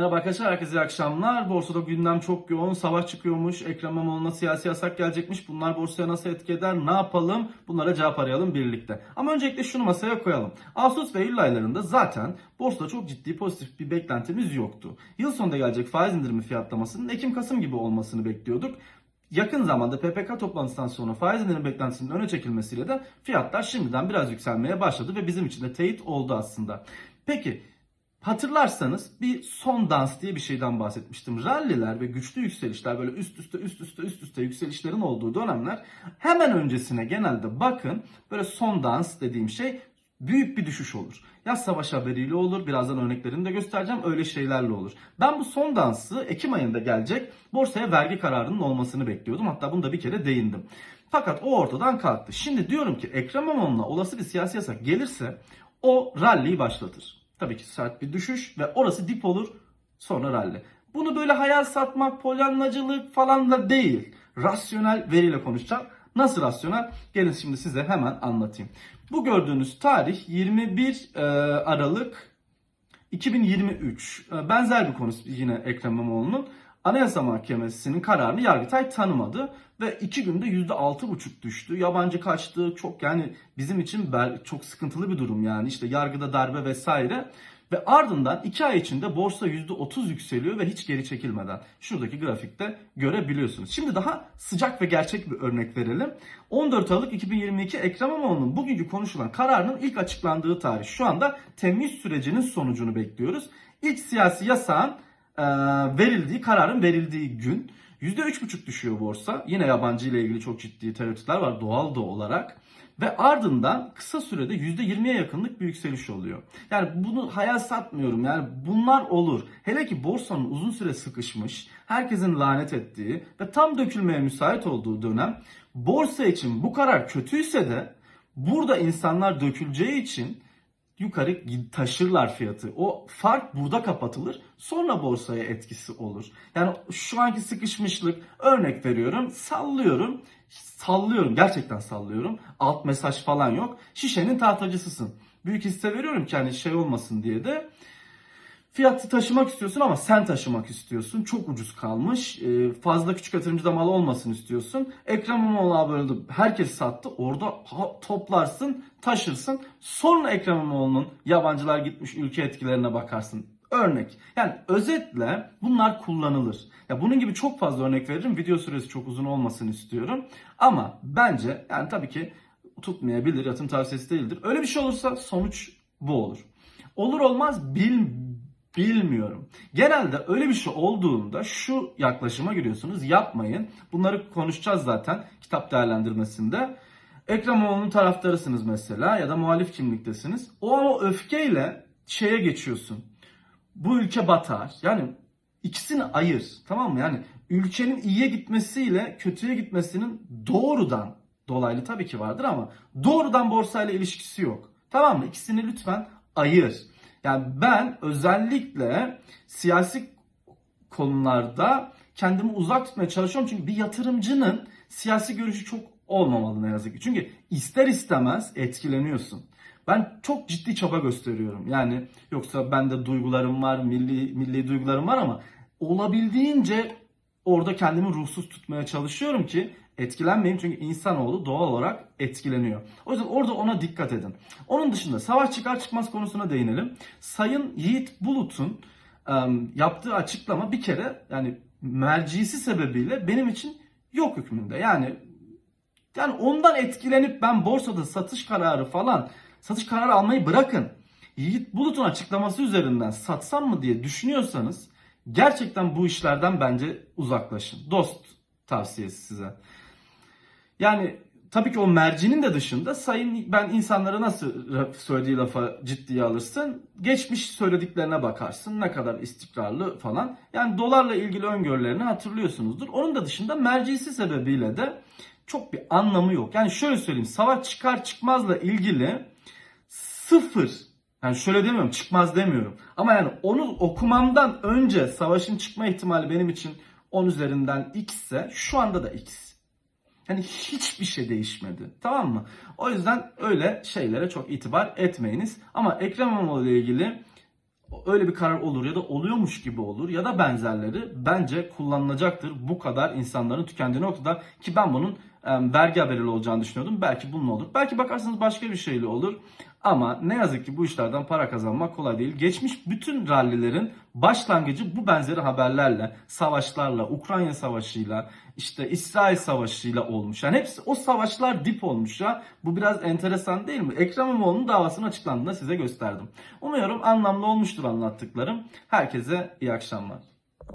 Merhaba arkadaşlar, herkese iyi akşamlar. Borsada gündem çok yoğun. Savaş çıkıyormuş. Ekrem İmamoğlu'na siyasi yasak gelecekmiş. Bunlar borsaya nasıl etki eder? Ne yapalım? Bunlara cevap arayalım birlikte. Ama öncelikle şunu masaya koyalım. Ağustos ve Eylül aylarında zaten borsada çok ciddi pozitif bir beklentimiz yoktu. Yıl sonunda gelecek faiz indirimi fiyatlamasının Ekim-Kasım gibi olmasını bekliyorduk. Yakın zamanda PPK toplantısından sonra faiz indirim beklentisinin öne çekilmesiyle de fiyatlar şimdiden biraz yükselmeye başladı ve bizim için de teyit oldu aslında. Peki Hatırlarsanız bir son dans diye bir şeyden bahsetmiştim. Ralliler ve güçlü yükselişler böyle üst üste üst üste üst üste yükselişlerin olduğu dönemler hemen öncesine genelde bakın böyle son dans dediğim şey büyük bir düşüş olur. Ya savaş haberiyle olur, birazdan örneklerini de göstereceğim, öyle şeylerle olur. Ben bu son dansı Ekim ayında gelecek borsaya vergi kararının olmasını bekliyordum. Hatta bunu da bir kere değindim. Fakat o ortadan kalktı. Şimdi diyorum ki Ekrem İmamoğlu'na olası bir siyasi yasak gelirse o ralliyi başlatır. Tabii ki sert bir düşüş ve orası dip olur sonra rally. Bunu böyle hayal satmak, polyanlacılık falan da değil. Rasyonel veriyle konuşacağım. Nasıl rasyonel? Gelin şimdi size hemen anlatayım. Bu gördüğünüz tarih 21 e, Aralık 2023. E, Benzer bir konu yine Ekrem İmamoğlu'nun. Anayasa Mahkemesi'nin kararını Yargıtay tanımadı ve iki günde %6,5 düştü. Yabancı kaçtı. Çok yani bizim için çok sıkıntılı bir durum yani. işte yargıda darbe vesaire. Ve ardından 2 ay içinde borsa %30 yükseliyor ve hiç geri çekilmeden. Şuradaki grafikte görebiliyorsunuz. Şimdi daha sıcak ve gerçek bir örnek verelim. 14 Aralık 2022 Ekrem İmamoğlu'nun bugünkü konuşulan kararının ilk açıklandığı tarih. Şu anda temyiz sürecinin sonucunu bekliyoruz. İlk siyasi yasağın verildiği, kararın verildiği gün %3,5 düşüyor borsa. Yine yabancı ile ilgili çok ciddi tereddütler var doğal da olarak. Ve ardından kısa sürede %20'ye yakınlık bir yükseliş oluyor. Yani bunu hayal satmıyorum. Yani bunlar olur. Hele ki borsanın uzun süre sıkışmış, herkesin lanet ettiği ve tam dökülmeye müsait olduğu dönem borsa için bu karar kötüyse de burada insanlar döküleceği için yukarı taşırlar fiyatı. O fark burada kapatılır. Sonra borsaya etkisi olur. Yani şu anki sıkışmışlık örnek veriyorum. Sallıyorum. Sallıyorum. Gerçekten sallıyorum. Alt mesaj falan yok. Şişenin tahtacısısın. Büyük hisse veriyorum ki hani şey olmasın diye de. Fiyatı taşımak istiyorsun ama sen taşımak istiyorsun. Çok ucuz kalmış. Ee, fazla küçük yatırımcıda mal olmasın istiyorsun. Ekrem İmamoğlu öldü. Herkes sattı. Orada toplarsın, taşırsın. Sonra Ekrem İmamoğlu'nun yabancılar gitmiş ülke etkilerine bakarsın. Örnek. Yani özetle bunlar kullanılır. Ya bunun gibi çok fazla örnek veririm. Video süresi çok uzun olmasın istiyorum. Ama bence yani tabii ki tutmayabilir. Yatırım tavsiyesi değildir. Öyle bir şey olursa sonuç bu olur. Olur olmaz bil, bilmiyorum. Genelde öyle bir şey olduğunda şu yaklaşıma giriyorsunuz. Yapmayın. Bunları konuşacağız zaten kitap değerlendirmesinde. Ekrem İmamoğlu'nun taraftarısınız mesela ya da muhalif kimliktesiniz. O öfkeyle şeye geçiyorsun. Bu ülke batar. Yani ikisini ayır. Tamam mı? Yani ülkenin iyiye gitmesiyle kötüye gitmesinin doğrudan dolaylı tabii ki vardır ama doğrudan borsayla ilişkisi yok. Tamam mı? İkisini lütfen ayır. Yani ben özellikle siyasi konularda kendimi uzak tutmaya çalışıyorum. Çünkü bir yatırımcının siyasi görüşü çok olmamalı ne yazık ki. Çünkü ister istemez etkileniyorsun. Ben çok ciddi çaba gösteriyorum. Yani yoksa bende duygularım var, milli milli duygularım var ama olabildiğince orada kendimi ruhsuz tutmaya çalışıyorum ki etkilenmeyeyim. Çünkü insanoğlu doğal olarak etkileniyor. O yüzden orada ona dikkat edin. Onun dışında savaş çıkar çıkmaz konusuna değinelim. Sayın Yiğit Bulut'un yaptığı açıklama bir kere yani mercisi sebebiyle benim için yok hükmünde. Yani yani ondan etkilenip ben borsada satış kararı falan satış kararı almayı bırakın. Yiğit Bulut'un açıklaması üzerinden satsam mı diye düşünüyorsanız gerçekten bu işlerden bence uzaklaşın. Dost tavsiyesi size. Yani tabii ki o mercinin de dışında sayın ben insanlara nasıl söylediği lafa ciddiye alırsın. Geçmiş söylediklerine bakarsın ne kadar istikrarlı falan. Yani dolarla ilgili öngörülerini hatırlıyorsunuzdur. Onun da dışında mercisi sebebiyle de çok bir anlamı yok. Yani şöyle söyleyeyim savaş çıkar çıkmazla ilgili sıfır. Yani şöyle demiyorum çıkmaz demiyorum. Ama yani onu okumamdan önce savaşın çıkma ihtimali benim için 10 üzerinden x ise şu anda da x. Yani hiçbir şey değişmedi. Tamam mı? O yüzden öyle şeylere çok itibar etmeyiniz. Ama Ekrem İmamoğlu ile ilgili öyle bir karar olur ya da oluyormuş gibi olur ya da benzerleri bence kullanılacaktır bu kadar insanların tükendiği noktada ki ben bunun vergi haberiyle olacağını düşünüyordum. Belki bununla olur. Belki bakarsanız başka bir şeyle olur. Ama ne yazık ki bu işlerden para kazanmak kolay değil. Geçmiş bütün rallilerin başlangıcı bu benzeri haberlerle, savaşlarla, Ukrayna savaşıyla, işte İsrail savaşıyla olmuş. Yani hepsi o savaşlar dip olmuş ya. Bu biraz enteresan değil mi? Ekrem İmamoğlu'nun davasının açıklandığında size gösterdim. Umuyorum anlamlı olmuştur anlattıklarım. Herkese iyi akşamlar.